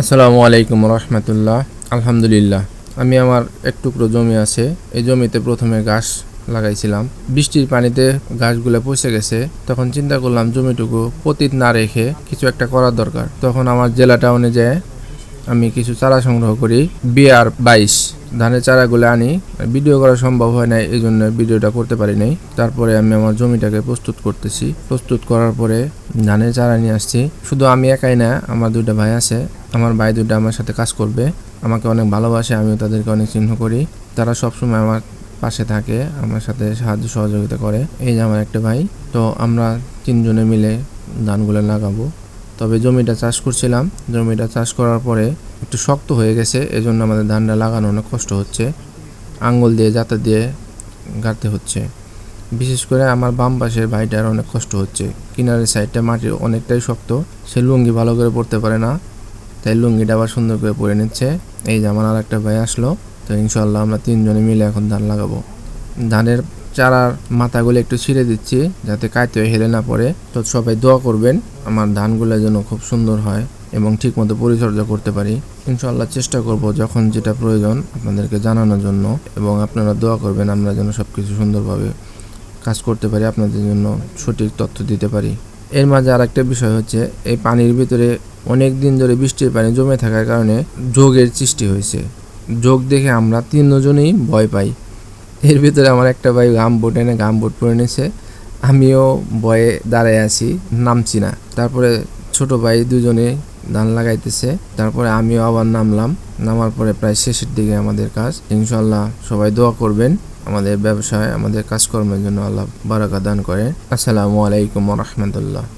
আসসালামু আলাইকুম রহমতুল্লাহ। আলহামদুলিল্লাহ। আমি আমার এক টুকরো জমি আছে। এই জমিতে প্রথমে ঘাস লাগাইছিলাম। বৃষ্টির পানিতে ঘাসগুলো পচে গেছে। তখন চিন্তা করলাম জমিটুকু পতিত না রেখে কিছু একটা করার দরকার। তখন আমার জেলা টাউনে যেয়ে আমি কিছু চারা সংগ্রহ করি। বিআর বাইশ। ধানের চারাগুলো আনি। ভিডিও করা সম্ভব হয় নাই এই জন্য ভিডিওটা করতে পারি নাই। তারপরে আমি আমার জমিটাকে প্রস্তুত করতেছি। প্রস্তুত করার পরে ধানের চারা নিয়ে আসছি। শুধু আমি একাই না, আমার দুইটা ভাই আছে। আমার ভাই দুইটা আমার সাথে কাজ করবে, আমাকে অনেক ভালোবাসে, আমিও তাদেরকে অনেক চিহ্ন করি। তারা সবসময় আমার পাশে থাকে, আমার সাথে সাহায্য সহযোগিতা করে। এই যে আমার একটা ভাই, তো আমরা তিনজনে মিলে ধানগুলো লাগাবো। তবে জমিটা চাষ করছিলাম, জমিটা চাষ করার পরে একটু শক্ত হয়ে গেছে, এজন্য আমাদের ধানটা লাগানো অনেক কষ্ট হচ্ছে। আঙ্গুল দিয়ে যাতা দিয়ে গাড়তে হচ্ছে। বিশেষ করে আমার বাম পাশের ভাইটার অনেক কষ্ট হচ্ছে। কিনারের সাইডটা মাটি অনেকটাই শক্ত, সে লুঙ্গি ভালো করে পড়তে পারে না। তাই লুঙ্গিটা আবার সুন্দর করে পরে নিচ্ছে। এই যে আমার আর একটা ভাই আসলো, তো ইনশাল্লাহ আমরা তিনজনে মিলে এখন ধান লাগাবো। ধানের চারার মাথাগুলো একটু ছিঁড়ে দিচ্ছি, যাতে কাইতে হেলে না পড়ে। তো সবাই দোয়া করবেন, আমার ধানগুলো যেন খুব সুন্দর হয় এবং ঠিকমতো পরিচর্যা করতে পারি। ইনশাল্লাহ চেষ্টা করব যখন যেটা প্রয়োজন আপনাদেরকে জানানোর জন্য, এবং আপনারা দোয়া করবেন আমরা যেন সব কিছু সুন্দরভাবে কাজ করতে পারি, আপনাদের জন্য সঠিক তথ্য দিতে পারি। এর মাঝে আর একটা বিষয় হচ্ছে, এই পানির ভিতরে অনেক দিন ধরে বৃষ্টির পানি জমে থাকার কারণে যোগের সৃষ্টি হয়েছে। যোগ দেখে আমরা তিনজনেই ভয় পাই। এর ভিতরে আমার একটা ভাই গাম বোট এনে গাম বোট পরে নিয়েছে আমিও ভয়ে দাঁড়ায় আছি, নামছি না। তারপরে ছোট ভাই দুজনে ধান লাগাইতেছে। তারপরে আমিও আবার নামলাম। নামার পরে প্রায় শেষের দিকে আমাদের কাজ। ইনশাল্লাহ সবাই দোয়া করবেন আমাদের ব্যবসায়, আমাদের কাজকর্মের জন্য আল্লাহ বারাকা দান করে আসসালামু আলাইকুম রহমতুল্লাহ।